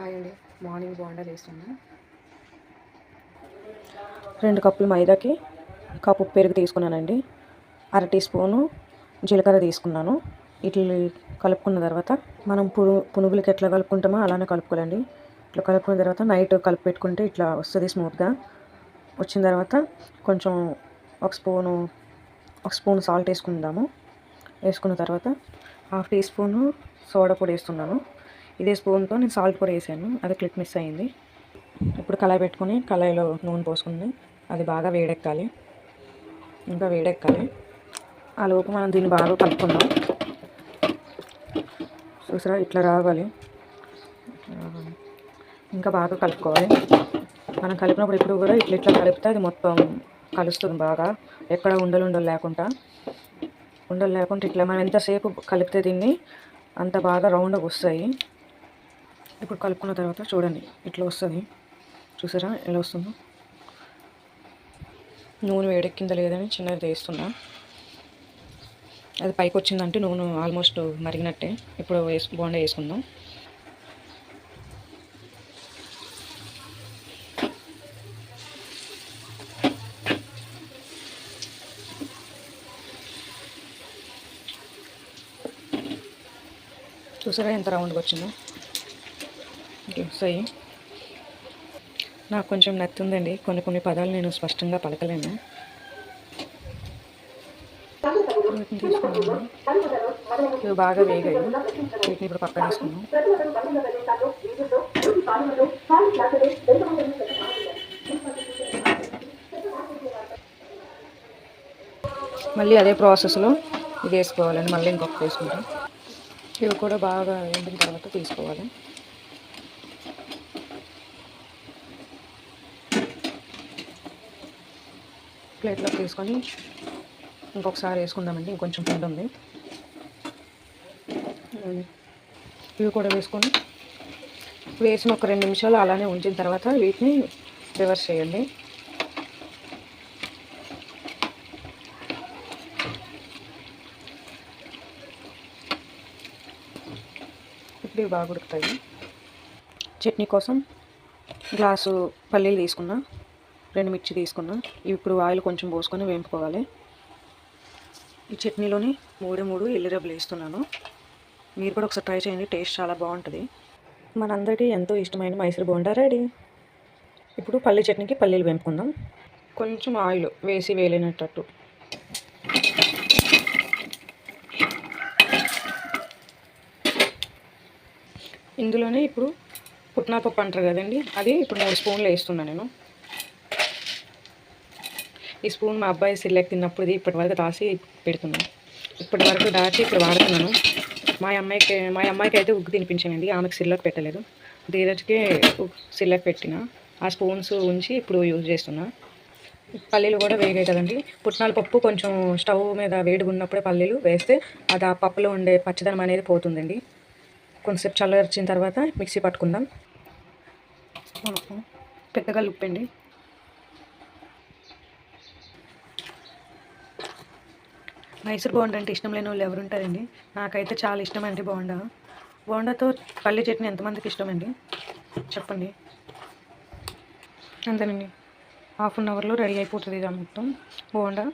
Hi అండి morning bonda వేస్తున్నా రెండు కప్పులు మైదాకి కప్పు పెరుగు తీసుకున్నానండి. అర టీ స్పూను జీలకర్ర తీసుకున్నాను. ఇట్లా కలుపుకున్న తర్వాత మనం పును పునుగులకి ఎట్లా కలుపుకుంటామో అలానే కలుపుకోవాలండి. ఇట్లా కలుపుకున్న తర్వాత నైట్ కలిపి పెట్టుకుంటే ఇట్లా వస్తుంది స్మూత్గా. వచ్చిన తర్వాత కొంచెం ఒక స్పూను ఒక స్పూన్ సాల్ట్ వేసుకుందాము. వేసుకున్న తర్వాత హాఫ్ టీ స్పూను సోడా పొడి వేస్తున్నాను. ఇదే స్పూన్తో నేను సాల్ట్ కూడా వేసాను. అది క్లిక్ మిస్ అయింది. ఇప్పుడు కళాయి పెట్టుకొని కళాయిలో నూనె పోసుకుంది. అది బాగా వేడెక్కాలి. ఇంకా వేడెక్కాలి. ఆ లోపు మనం దీన్ని బాగా కలుపుకుందాం. చూసారా? ఇట్లా రావాలి. ఇంకా బాగా కలుపుకోవాలి. మనం కలిపినప్పుడు ఇప్పుడు కూడా ఇట్లా ఇట్లా కలిపితే అది మొత్తం కలుస్తుంది బాగా. ఎక్కడ ఉండలు ఉండలు లేకుండా. ఉండలు లేకుండా ఇట్లా మనం ఎంతసేపు కలిపితే దీన్ని అంత బాగా రౌండ్గా వస్తాయి. ఇప్పుడు కలుపుకున్న తర్వాత చూడండి ఇట్లా వస్తుంది. చూసారా ఎలా వస్తుందో? నూనె వేడెక్కిందా లేదని చిన్నది వేస్తున్నా. అది పైకి వచ్చిందంటే నూనె ఆల్మోస్ట్ మరిగినట్టే. ఇప్పుడు వేసు బోండా వేసుకుందాం. చూసారా ఎంత రౌండ్గా వచ్చిందో? ఇట్లా వస్తాయి నాకు కొంచెం నత్తుందండి. కొన్ని కొన్ని పదాలు నేను స్పష్టంగా పలకలేను. వీటిని తీసుకున్నాను ఇవి బాగా వేగాయి. వీటిని ఇప్పుడు పక్కన వేసుకున్నాం మళ్ళీ అదే ప్రాసెస్లో ఇది వేసుకోవాలండి. మళ్ళీ ఇంకొకటి వేసుకుంటాం ఇవి కూడా బాగా ఎండిన తర్వాత తీసుకోవాలి. ప్లేట్లో తీసుకొని ఇంకొకసారి వేసుకుందామండి ఇంకొంచెం పిండి ఉంది. ఇవి కూడా వేసుకొని వేసిన ఒక రెండు నిమిషాలు అలానే ఉంచిన తర్వాత వీటిని రివర్స్ చేయండి. ఇప్పుడు ఇవి బాగా ఉడుకుతాయి. చట్నీ కోసం గ్లాసు పల్లీలు తీసుకున్నా. రెండు మిర్చి తీసుకున్నా. ఇప్పుడు ఆయిల్ కొంచెం పోసుకొని వేపుకోవాలి. ఈ చట్నీలోని మూడు మూడు ఎల్లిరబ్బలు వేస్తున్నాను. మీరు కూడా ఒకసారి ట్రై చేయండి టేస్ట్ చాలా బాగుంటుంది. మనందరికీ ఎంతో ఇష్టమైన మైసూర్ బోండా రెడీ. ఇప్పుడు పల్లి చట్నీకి పల్లీలు వేపుకుందాం. కొంచెం ఆయిల్ వేసి వేలినట్టు. ఇందులోనే ఇప్పుడు పుట్నా పప్పు అంటారు కదండి అది ఇప్పుడు మూడు స్పూన్లు వేస్తున్నాను నేను. ఈ స్పూన్ మా అబ్బాయి సిల్లెక్ తిన్నప్పుడు ఇప్పటి వరకు దాచి పెడుతున్నాను. ఇప్పటి వరకు దాచి ఇప్పుడు వాడుతున్నాను. మా అమ్మాయికి మా అమ్మాయికి అయితే ఉగ్గు తినిపించానండి ఆమెకు సిల్లర్ పెట్టలేదు. ధీరజ్కి సిల్లర్ పెట్టిన. ఆ స్పూన్స్ ఉంచి ఇప్పుడు యూజ్ చేస్తున్నా. పల్లీలు కూడా వేగాయి కదండి. పుట్నాల పప్పు కొంచెం స్టవ్ మీద వేడిగా ఉన్నప్పుడే పల్లీలు వేస్తే అది ఆ పప్పులో ఉండే పచ్చదనం అనేది పోతుందండి. కొంతసేపు చల్లరిచిన తర్వాత మిక్సీ పట్టుకుందాం. పెద్దగా ఉప్పండి మైసూర్ బోండా అంటే ఇష్టం లేని వాళ్ళు ఎవరు ఉంటారండి? నాకైతే చాలా ఇష్టం అండి బోండా. బోండాతో పల్లి చట్నీ ఎంతమందికి ఇష్టం అండి చెప్పండి. అంతేనండి. హాఫ్ అన్ అవర్లో రెడీ అయిపోతుంది ఇది మొత్తం బోండా.